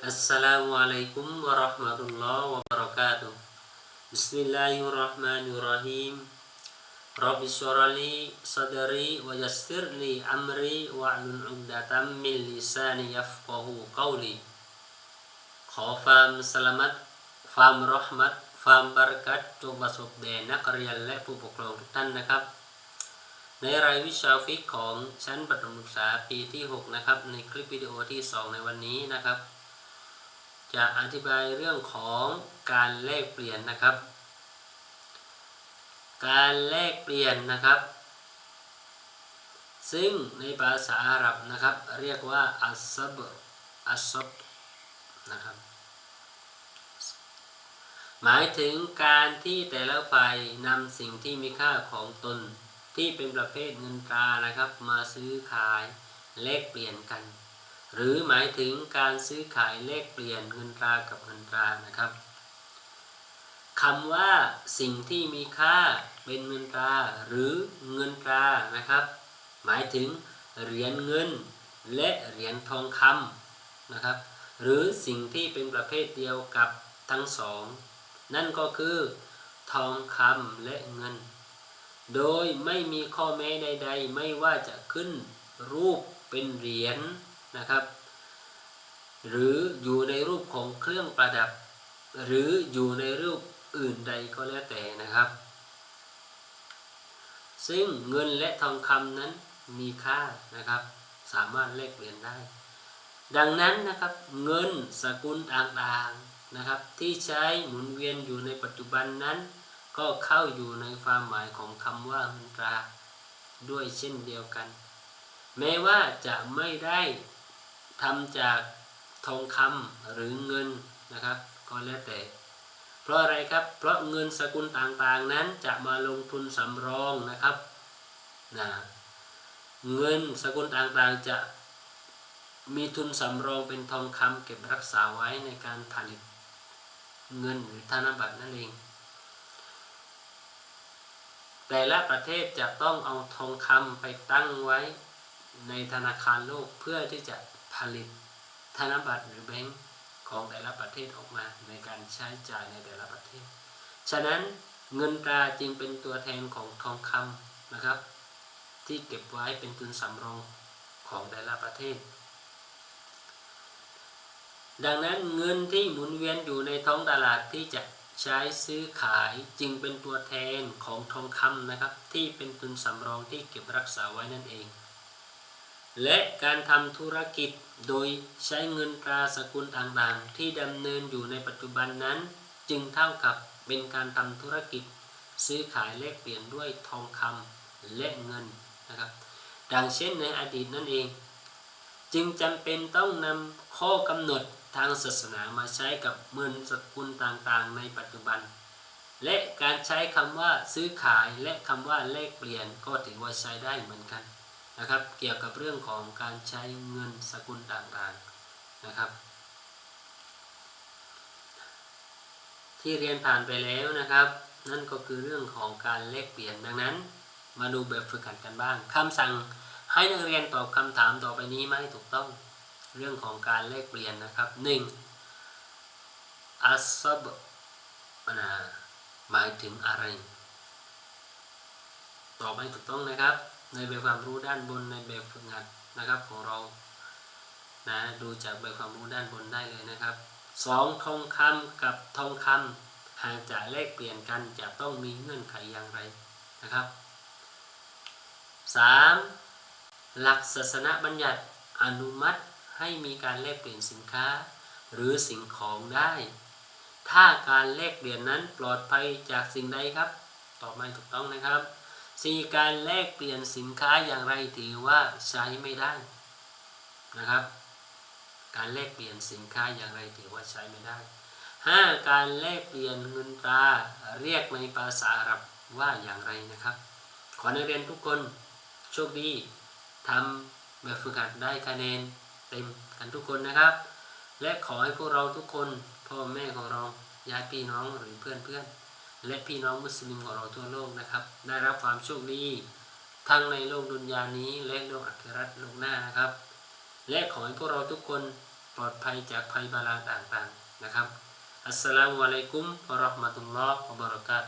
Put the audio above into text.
Assalamualaikum warahmatullahi wabarakatuh Bismillahirrahmanirrahim Rabbi syurali sadari wa yassirli amri wa'lun 'uqdatam min lisani yafqahu qawli ขอความสลามัตความรอห์มัตความบารักัตจงประสบแด่นักเรียนและผู้ปกครองทุกท่านนะครับ ในรายวิชาฟิกของชั้นประถมศึกษาปีที่ 6 นะครับ ในคลิปวิดีโอที่ 2 ในวันนี้นะครับ จะอธิบายเรื่องของการแลกเปลี่ยนนะครับ การแลกเปลี่ยนนะครับ ซึ่งในภาษาอาหรับนะครับ เรียกว่าอัสซับอัสซับนะครับหมายถึงการที่แต่ละฝ่ายนำสิ่งที่มีค่าของตน ที่เป็นประเภทเงินตรานะครับมาซื้อขายแลกเปลี่ยนกัน หรือหมายถึงการซื้อขายแลกเปลี่ยนเงินตรากับเงินตรานะครับคำว่าสิ่งที่มีค่าเป็นเงินตราหรือเงินตรานะครับ หมายถึงเหรียญเงินและเหรียญทองคำนะครับ หรือสิ่งที่เป็นประเภทเดียวกับทั้งสอง นั่นก็คือทองคำและเงิน โดยไม่มีข้อแม้ใด ๆ ไม่ว่าจะขึ้นรูปเป็นเหรียญนะครับ หรืออยู่ในรูปของเครื่องประดับ หรืออยู่ในรูปอื่นใดก็แล้วแต่นะครับ ซึ่งเงินและทองคำนั้นมีค่านะครับ สามารถแลกเปลี่ยนได้ ดังนั้นนะครับเงินสกุลต่างๆนะครับ ที่ใช้หมุนเวียนอยู่ในปัจจุบันนั้น ก็เข้าอยู่ในความหมายของคำว่าเงินตราด้วยเช่นเดียวกัน แม้ว่าจะไม่ได้ทำจากทองคำหรือเงินนะครับ ก็แล้วแต่ เพราะอะไรครับ เพราะเงินสกุลต่างๆนั้นจะมาลงทุนสำรองนะครับนะเงินสกุลต่างๆจะมีทุนสำรองเป็นทองคำเก็บรักษาไว้ในการผลิตเงินหรือธนบัตรนั่นเอง แต่ละประเทศจะต้องเอาทองคำไปตั้งไว้ในธนาคารโลกเพื่อที่จะผลิตธนบัตรหรือแบงก์ของแต่ละประเทศออกมาในการใช้จ่ายในแต่ละประเทศ ฉะนั้นเงินตราจึงเป็นตัวแทนของทองคำนะครับ ที่เก็บไว้เป็นทุนสำรองของแต่ละประเทศ ดังนั้นเงินที่หมุนเวียนอยู่ในท้องตลาดที่จะ ใช้ซื้อขายจึงเป็นตัวแทนของทองคำนะครับ ที่เป็นทุนสำรองที่เก็บรักษาไว้นั่นเอง และการทำธุรกิจโดยใช้เงินตราสกุลต่างๆ ที่ดำเนินอยู่ในปัจจุบันนั้น จึงเท่ากับเป็นการทำธุรกิจ ซื้อขายแลกเปลี่ยนด้วยทองคำและเงินนะครับดังเช่นในอดีตนั่นเอง จึงจำเป็นต้องนำข้อกำหนด ทางศาสนามาใช้กับเงินสกุลต่างๆ ในปัจจุบัน และการใช้คำว่าซื้อขายและคำว่าแลกเปลี่ยนก็ถือว่าใช้ได้เหมือนกันนะครับ เกี่ยวกับเรื่องของการใช้เงินสกุลต่างๆนะครับ ที่เรียนผ่านไปแล้วนะครับ นั่นก็คือเรื่องของการแลกเปลี่ยนดังนั้น มาดูแบบฝึกหัดกันบ้างคำสั่งให้นักเรียนตอบคำถามต่อไปนี้ไม่ถูกต้อง เรื่องของการแลกเปลี่ยนนะครับหนึ่งอัสซับนะหมายถึงอะไรตอบไม่ถูกต้องนะครับ ในแบบความรู้ด้านบนในแบบฝึกหัดนะครับของเรานะดูจากแบบความรู้ด้านบนได้เลยนะครับสองทองคำกับทองคำหากจะแลกเปลี่ยนกันจะต้องมีเงื่อนไขอย่างไรนะครับสามหลักศาสนาบัญญัติอนุมัติ ให้มีการแลกเปลี่ยนสินค้า หรือสิ่งของได้ ถ้าการแลกเปลี่ยนนั้นปลอดภัยจากสิ่งใดครับตอบม่ถูกต้องนะครับ 4. การแลกเปลี่ยนสินค้าอย่างไรถือว่าใช้ไม่ได้นะครับ การแลกเปลี่ยนสินค้าอย่างไรถือว่าใช้ไม่ได้ 5. การแลกเปลี่ยนเงินตราเรียกในภาษาอาหรับว่าอย่างไรนะครับ ขอนักเรียนทุกคนโชคดีทำแบบฝึกหัดได้คะแนน เต็มกันทุกคนนะครับ และขอให้พวกเราทุกคนพ่อแม่ของเราญาติพี่น้องหรือเพื่อนเพื่อนและพี่น้องมุสลิมของเราทั่วโลกนะครับ ได้รับความโชคดีทั้งในโลกดุนยานี้ และโลกอัคราโลกหน้านะครับ และขอให้พวกเราทุกคนปลอดภัยจากภัยบาลาต่างๆนะครับอัสสลามุอะลัยกุมวะราะห์มะตุลลอฮ์วะบะเราะกาตุ